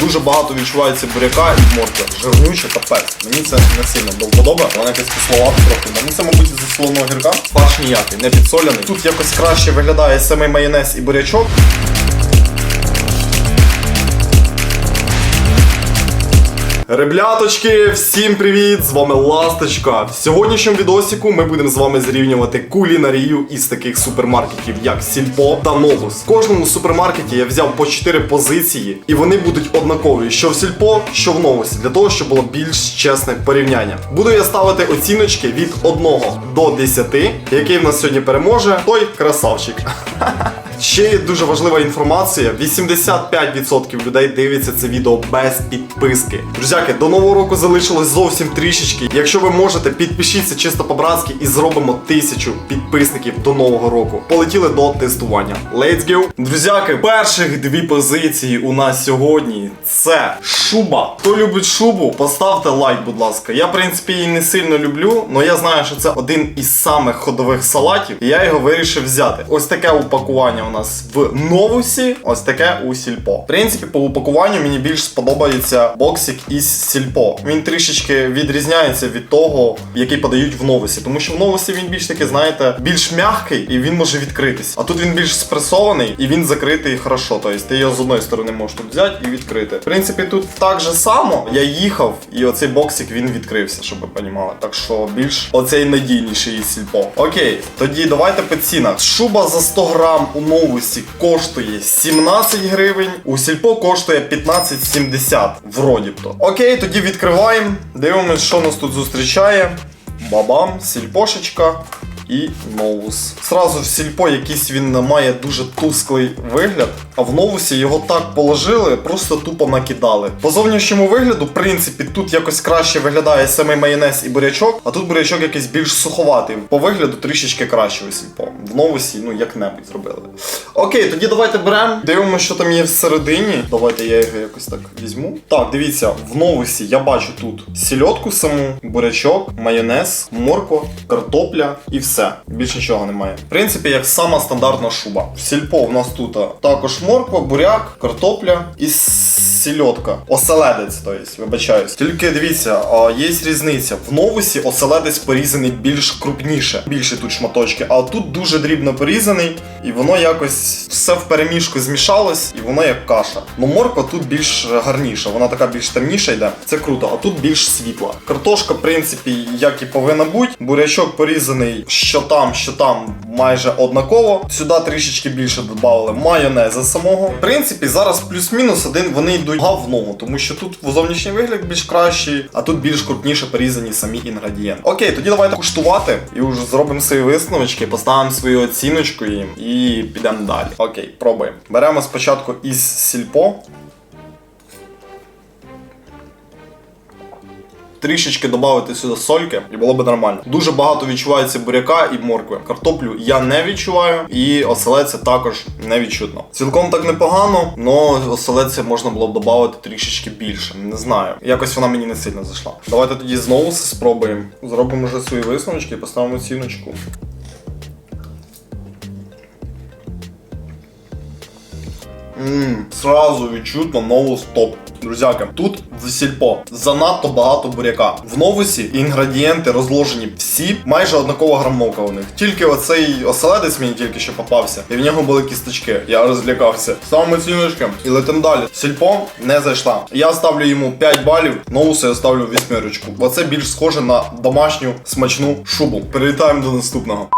Дуже багато відчувається буряка і моркви. Та перць. Мені це не сильно до вподоби. Вона якась кислова трохи. Мені це, мабуть, зі солоного гірка. Фарш ніякий, не підсоляний. Тут якось краще виглядає самий майонез і бурячок. Ребляточки, всім привіт! З вами Ласточка. В сьогоднішньому відосіку ми будемо з вами зрівнювати кулінарію із таких супермаркетів, як Сільпо та Новус. В кожному супермаркеті я взяв по 4 позиції, і вони будуть однакові, що в Сільпо, що в Новусі, для того, щоб було більш чесне порівняння. Буду я ставити оціночки від 1 до 10, який в нас сьогодні переможе, той красавчик. Ще дуже важлива інформація: 85% людей дивляться це відео без підписки. Друзяки, до нового року залишилось зовсім трішечки. Якщо ви можете, підпишіться чисто по-братськи і зробимо тисячу підписників до нового року. Полетіли до тестування. Let's go! Друзяки, перших дві позиції у нас сьогодні це шуба. Хто любить шубу, поставте лайк, будь ласка. Я, в принципі, її не сильно люблю, але я знаю, що це один із самих ходових салатів, і я його вирішив взяти. Ось таке упакування у нас в новусі, ось таке у сільпо. В принципі, по упакуванню мені більш сподобається боксик із сільпо. Він трішечки відрізняється від того, який подають в новусі, тому що в новусі він більш таки, знаєте, більш м'який і він може відкритись. А тут він більш спресований і він закритий хорошо. Тобто ти його з одної сторони можеш тут взяти і відкрити. В принципі, тут так же само я їхав, і оцей боксик він відкрився, щоб ви понімали. Так що більш оцей надійніший із сільпо. Окей, тоді давайте по цінах. Шуба за 100 грам у новусі коштує 17 гривень, у сільпо коштує 15,70. Вроді б то. Окей, тоді відкриваємо. Дивимось, що нас тут зустрічає. Бабам, сільпошечка і новус. Сразу в сільпо якийсь він має дуже тусклий вигляд, а в новусі його так положили, просто тупо накидали. По зовнішньому вигляду, в принципі, тут якось краще виглядає самий майонез і бурячок, а тут бурячок якийсь більш суховатий. По вигляду трішечки краще у сільпо. В новусі, ну як-небудь зробили. Окей, тоді давайте беремо. Дивимося, що там є всередині. Давайте я його якось так візьму. Так, дивіться, в новусі я бачу тут сільотку саму, бурячок, майонез, морква, картопля і все. Більше нічого немає. В принципі, як сама стандартна шуба. В сільпо в нас тут також морква, буряк, картопля і сільотка. Оселедець, тобто, вибачаюсь. Тільки дивіться, є різниця. В новусі оселедець порізаний більш крупніше, більше тут шматочки, а тут дуже дрібно порізаний, і воно якось все в перемішку змішалось, і воно як каша. Ну морква тут більш гарніша, вона така більш темніша йде. Це круто, а тут більш світла. Картошка, в принципі, як і повинна бути. Бурячок порізаний що там, що там майже однаково. Сюди трішечки більше додали майонеза самого. В принципі, зараз плюс-мінус один вони йдуть говно, тому що тут зовнішній вигляд більш кращий, а тут більш крупніше порізані самі інгредієнти. Окей, тоді давайте куштувати і вже зробимо свої висновочки, поставимо свою оціночку їм і підемо далі. Окей, пробуємо. Беремо спочатку із сільпо. Трішечки додати сюди сольки, і було б нормально. Дуже багато відчувається буряка і моркви. Картоплю я не відчуваю, і оселедця також не відчутно. Цілком так непогано, але оселедця можна було б додати трішечки більше. Не знаю. Якось вона мені не сильно зайшла. Давайте тоді знову спробуємо. Зробимо вже свої висновочки і поставимо оціночку. Ммм, сразу відчутно новус топ. Друзяки, тут в сільпо занадто багато буряка. В новусі інгредієнти розложені всі, майже однакова грамовка у них. Тільки оцей оселедець мені тільки що попався, і в нього були кісточки. Я розлякався. Ставимо ціночки і летим далі. Сільпо не зайшла. Я ставлю йому 5 балів, новусу я ставлю вісьмірочку. Оце більш схоже на домашню смачну шубу. Перелітаємо до наступного.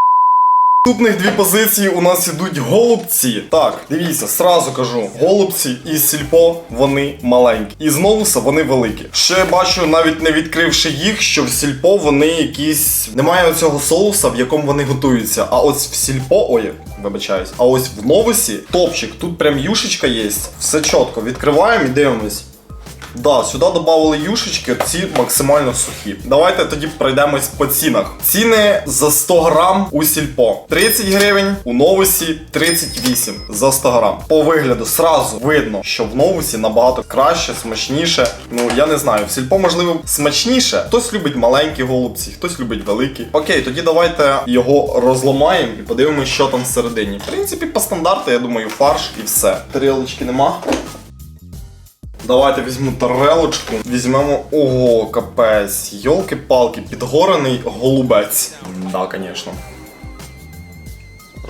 Наступних дві позиції у нас ідуть голубці. Так, дивіться, сразу кажу, голубці із сільпо вони маленькі. І з новуса вони великі. Ще бачу, навіть не відкривши їх, що в сільпо вони якісь. Немає оцього соуса, в якому вони готуються. А ось в сільпо, ой, вибачаюсь, а ось в новусі топчик. Тут прям юшечка є. Все чітко. Відкриваємо і дивимось. Да, сюди додали юшечки, ці максимально сухі. Давайте тоді пройдемось по цінах. Ціни за 100 грам у сільпо 30 гривень, у новусі 38 за 100 грам. По вигляду сразу видно, що в новусі набагато краще, смачніше. Ну я не знаю, в сільпо можливо смачніше. Хтось любить маленькі голубці, хтось любить великі. Окей, тоді давайте його розламаємо і подивимося, що там всередині. В принципі, по стандарту, я думаю, фарш і все. Тарілочки нема. Давайте візьму тарелочку. Візьмемо. Ого, капець. Йолки-палки, підгорений голубець. Да, звісно.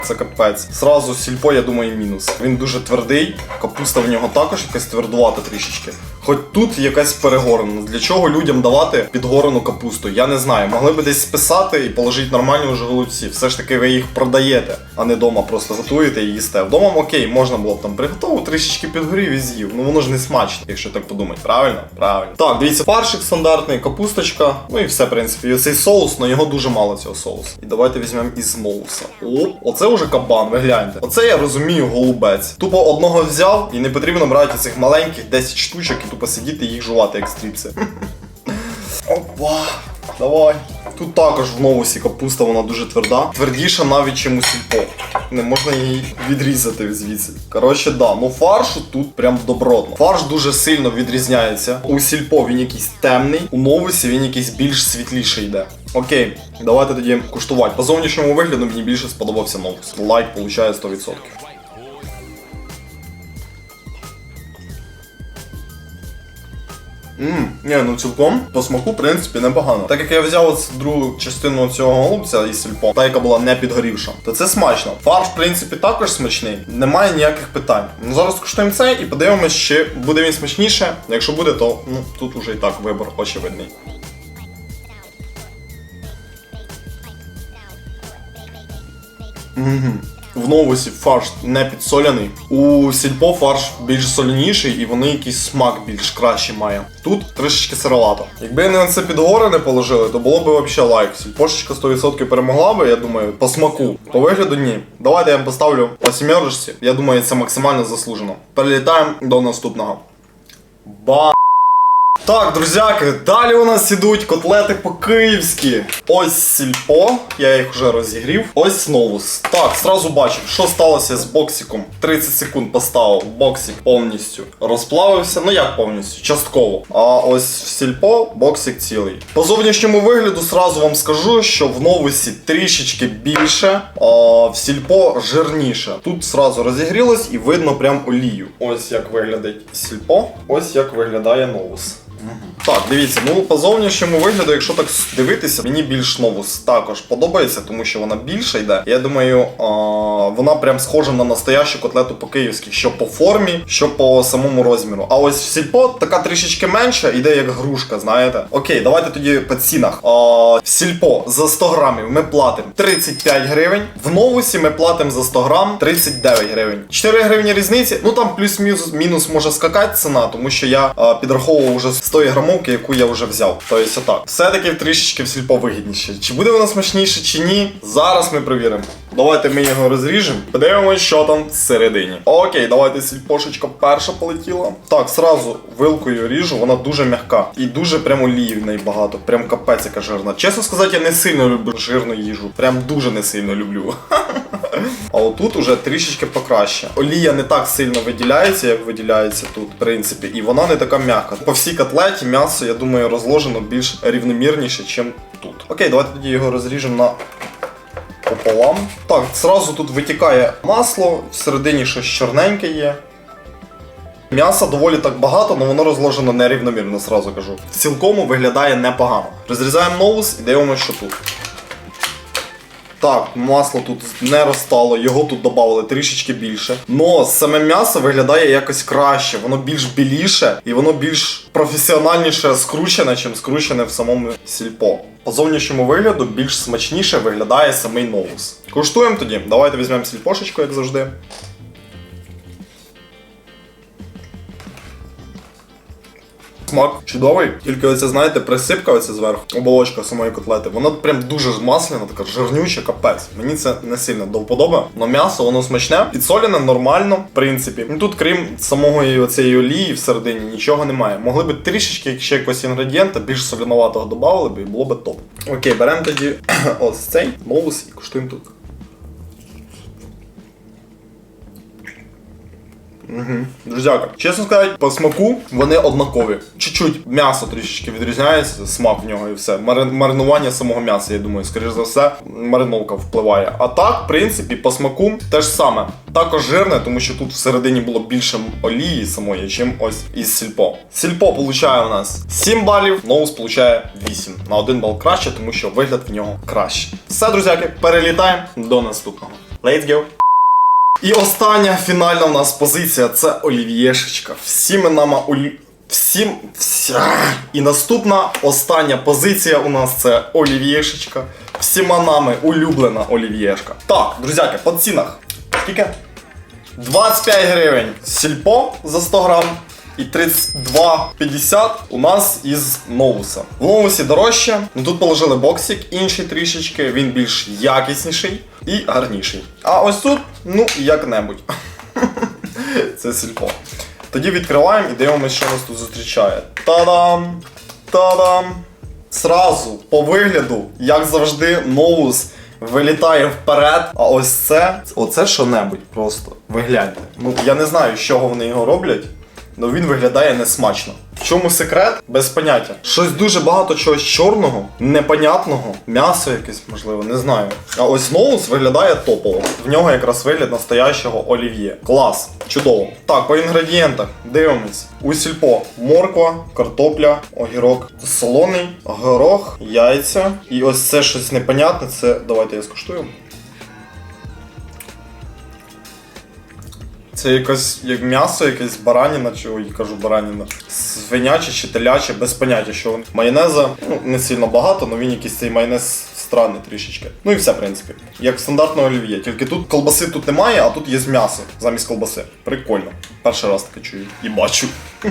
Це капець. Сразу сільпо, я думаю, мінус. Він дуже твердий, капуста в нього також якась твердувата трішечки. Хоч тут якась перегорена. Для чого людям давати підгорену капусту? Я не знаю. Могли би десь списати і положити нормальні вже голубці. Все ж таки ви їх продаєте, а не вдома просто готуєте і їсте. Вдома окей, можна було б там приготувати, трішечки підгорів і з'їв. Ну воно ж не смачно, якщо так подумати. Правильно? Правильно. Так, дивіться, фаршик стандартний, капусточка. Ну і все, в принципі. І оцей соус, але його дуже мало цього соусу. І давайте візьмемо із ноуса. О, оце вже кабан, ви гляньте. Оце я розумію голубець. Тупо одного взяв і не потрібно брати цих маленьких 10 штучок і тупо сидіти і їх жувати, як стріпси. Опа, давай. Тут також в новусі капуста, вона дуже тверда. Твердіша навіть, чим у сільпо. Не можна її відрізати звідси. Коротше, да, ну фаршу тут прям добротно. Фарш дуже сильно відрізняється. У сільпо він якийсь темний, у новусі він якийсь більш світліший йде. Окей, давайте тоді куштувати. По зовнішньому вигляду мені більше сподобався новус. Лайк получає 100%. Ммм, ні, ну цілком по смаку, в принципі, непогано. Так як я взяв ось другу частину цього голубця із сільпо, та яка була не підгорівша, то це смачно. Фарш, в принципі, також смачний, немає ніяких питань. Ну зараз куштуємо це і подивимось, чи буде він смачніше. Якщо буде, то ну тут уже і так вибор очевидний. Мгм. В новусі фарш не підсоляний. У сільпо фарш більш соляніший і вони якийсь смак більш кращий має. Тут трішечки сировато. Якби на це підгори не положили, то було б взагалі лайк. Сільпошечка 100% перемогла би, я думаю, по смаку. По вигляду ні. Давайте я вам поставлю по сімерочці. Я думаю, це максимально заслужено. Перелітаємо до наступного. Ба. Так, друзяки, далі у нас ідуть котлети по-київськи. Ось сільпо, я їх вже розігрів. Ось новус. Так, сразу бачив, що сталося з боксиком. 30 секунд поставив, боксик повністю розплавився. Ну як повністю, частково. А ось в сільпо боксик цілий. По зовнішньому вигляду сразу вам скажу, що в новусі трішечки більше, а в сільпо жирніше. Тут сразу розігрілось і видно прям олію. Ось як виглядить сільпо, ось як виглядає новус. Так, дивіться, ну по зовнішньому вигляду, якщо так дивитися, мені більш новус також подобається, тому що вона більша йде. Я думаю, а, вона прям схожа на настоящу котлету по-київськи, що по формі, що по самому розміру. А ось в сільпо така трішечки менша, йде як грушка, знаєте. Окей, давайте тоді по цінах. А, в сільпо за 100 грамів ми платимо 35 гривень. В новусі ми платимо за 100 грам 39 гривень. 4 гривні різниці. Ну там плюс-мінус мінус може скакати ціна, тому що я а, підраховував вже з тої грамовки, яку я вже взяв. Тобто отак. Все-таки трішечки в сільпо вигідніше. Чи буде воно смачніше, чи ні? Зараз ми перевіримо. Давайте ми його розріжемо. Подивимось, що там всередині. Окей, давайте сільпошечка перша полетіла. Так, сразу вилкою ріжу, вона дуже м'яка. І дуже прям олії в багато. Прям капець яка жирна. Чесно сказати, я не сильно люблю жирну їжу. Прям дуже не сильно люблю. А отут уже трішечки покраще. Олія не так сильно виділяється, як виділяється тут, в принципі, і вона не така м'яка. По всій котлеті м'ясо, я думаю, розложено більш рівномірніше, ніж тут. Окей, давайте тоді його розріжемо на пополам. Так, зразу тут витікає масло, всередині щось чорненьке є. М'яса доволі так багато, але воно розложено нерівномірно, зразу кажу. В виглядає непогано. Розрізаємо новус і дивимося, що тут. Так, масло тут не розстало, його тут додали трішечки більше. Но саме м'ясо виглядає якось краще, воно більш біліше і воно більш професіональніше скручене, чим скручене в самому сільпо. По зовнішньому вигляду більш смачніше виглядає самий новус. Куштуємо тоді. Давайте візьмемо сільпошечку, як завжди. Смак чудовий, тільки оце, знаєте, присипка оця зверху, оболочка самої котлети, вона прям дуже масляна, така жирнюча, капець. Мені це не сильно до вподоби. Но м'ясо, воно смачне, підсолене нормально, в принципі. Ну тут, крім самого цієї олії всередині, нічого немає. Могли б трішечки ще якогось інгредієнта, більш соляноватого додали б і було б топ. Окей, беремо тоді ось цей новус і куштуємо тут. Угу. Друзяка, чесно сказати, по смаку вони однакові. Чуть-чуть м'ясо трішечки відрізняється, смак в нього і все. Мари- Маринування самого м'яса, я думаю, скоріш за все, мариновка впливає. А так, в принципі, по смаку те ж саме. Також жирне, тому що тут всередині було більше олії самої, чим ось із сільпо. Сільпо получає у нас 7 балів, ноус получає 8. На 1 бал краще, тому що вигляд в нього краще. Все, друзяки, перелітаємо до наступного. Let's go! І остання фінальна у нас позиція це олів'єшечка. Всіми нами олі... Всім. Вся. І наступна остання позиція у нас це олів'єшечка. Всіма нами улюблена олів'єшка. Так, друзяки, по цінах. Скільки? 25 гривень сільпо за 100 грам. І 32,50 у нас із ноуса. В ноусі дорожче, ну тут положили боксик, інший трішечки, він більш якісніший і гарніший. А ось тут, ну, як-небудь. Це сільпо. Тоді відкриваємо і дивимося, що нас тут зустрічає. Та-дам! Та-дам! Сразу по вигляду, як завжди, ноус вилітає вперед. А ось це, оце що-небудь просто. Ви гляньте. Ну я не знаю, з чого вони його роблять. але він виглядає несмачно. В чому секрет? Без поняття. Щось дуже багато чогось чорного, непонятного, м'ясо якесь, можливо, не знаю. А ось ноус виглядає топово. В нього якраз вигляд настоящого олів'є. Клас, чудово. Так, по інгредієнтах дивимось. У сільпо морква, картопля, огірок солоний, горох, яйця. І ось це щось непонятне. Це давайте я скуштую. Це якось як м'ясо, якесь бараніна, чи ой, кажу бараніна, свиняче чи теляче, без поняття, що. Майонеза ну, не сильно багато, але він якийсь цей майонез странний трішечки. Ну і все, в принципі. Як стандартного олів'є. Тільки тут колбаси тут немає, а тут є м'ясо замість колбаси. Прикольно. Перший раз таке чую і бачу.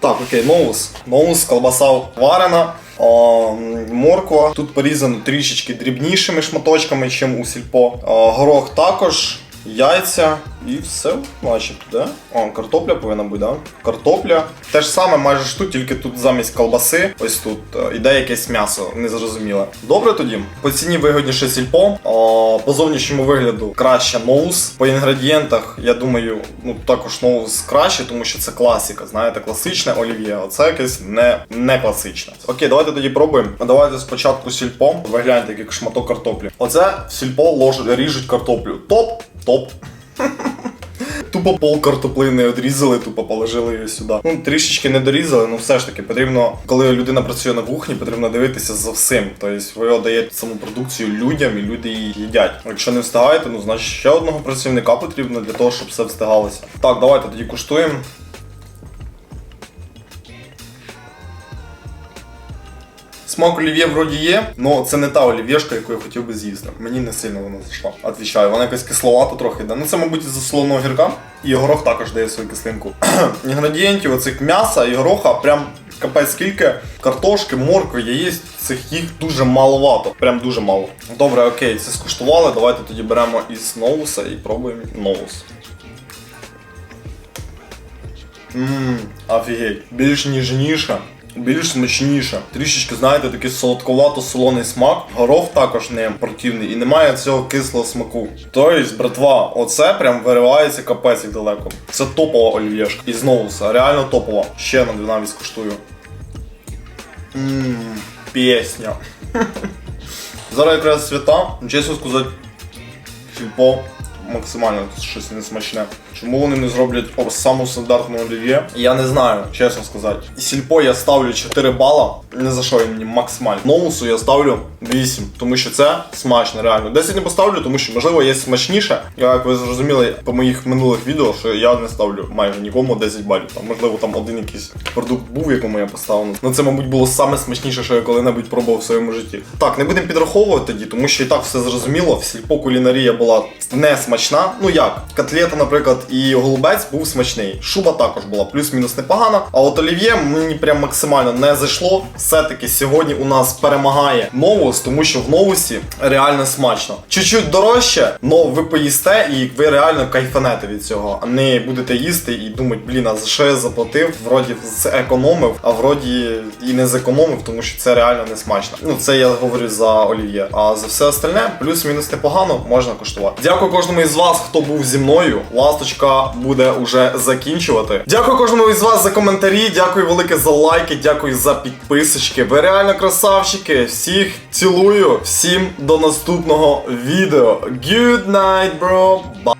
Так, окей, ноус. Ноус, колбаса варена. М, морква. Тут порізано трішечки дрібнішими шматочками, ніж у сільпо. А, горох також. Яйця і все, начебто, да? О, картопля повинна бути, да? Картопля. Те ж саме майже ж тут, тільки тут замість колбаси, ось тут е, іде якесь м'ясо, незрозуміле. Добре тоді. По ціні вигідніше сільпо, по зовнішньому вигляду краще ноус. По інгредієнтах, я думаю, ну також ноус краще, тому що це класика, знаєте, класичне олів'є, а це якесь не, не класичне. Окей, давайте тоді пробуємо. Давайте спочатку сільпо. Ви гляньте, як шматок картоплі. Оце сільпо лож... ріжуть картоплю. Топ, топ. Тупо пол картоплини відрізали, тупо положили її сюди. Ну, трішечки не дорізали, але все ж таки потрібно, коли людина працює на кухні, потрібно дивитися за всім. Тобто ви даєте саму продукцію людям і люди її їдять. Якщо не встигаєте, ну значить ще одного працівника потрібно для того, щоб все встигалося. Так, давайте тоді куштуємо. Смак олів'є вроді є, але це не та олів'єшка, яку я хотів би з'їсти. Мені не сильно вона зайшла. Отвічаю, вона якась кисловата трохи йде. Ну це, мабуть, із-за солоного гірка. І горох також дає свою кислинку. Інгредієнтів оцих м'яса і гороха прям капець скільки. Картошки, моркви, яєць, цих їх дуже маловато. Прям дуже мало. Добре, окей, це скуштували. Давайте тоді беремо із ноуса і пробуємо ноус. Ммм, офігеть. Більш ніжніше, більш смачніше. Трішечки, знаєте, такий солодковато-солоний смак. Горох також не противний і немає цього кислого смаку. Тобто, братва, оце прям виривається капець як далеко. Це топова олів'єшка. І знову все, реально топова. Ще на навіть скуштую. Ммм, пісня. Зараз якраз свята, чесно сказати, сільпо максимально щось несмачне. Чому вони не зроблять саму стандартну олів'є? Я не знаю, чесно сказати. Сільпо я ставлю 4 бала. Не за що він мені максимально. Ноусу я ставлю 8, тому що це смачно, реально. 10 не поставлю, тому що можливо є смачніше. Як ви зрозуміли по моїх минулих відео, що я не ставлю майже нікому 10 балів. Там можливо там один якийсь продукт був, якому я поставив. Ну це, мабуть, було саме смачніше, що я коли-небудь пробував в своєму житті. Так, не будемо підраховувати тоді, тому що і так все зрозуміло. В сільпо кулінарія була не смачна. Ну як, котлета, наприклад, і голубець був смачний. Шуба також була плюс-мінус непогана. А от олів'є мені прям максимально не зайшло. Все-таки сьогодні у нас перемагає новус, тому що в новусі реально смачно. Чуть-чуть дорожче, але ви поїсте і ви реально кайфанете від цього, а не будете їсти і думати, блін, а за що я заплатив? Вроді зекономив, а вроді і не зекономив, тому що це реально не смачно. Ну це я говорю за олів'є. А за все остальне, плюс-мінус непогано, можна коштувати. Дякую кожному із вас, хто був зі мною. Ласточка Ласточка буде уже закінчувати. Дякую кожному із вас за коментарі. Дякую велике за лайки, дякую за підписочки. Ви реально красавчики. Всіх цілую. Всім до наступного відео. Good night, bro. Bye.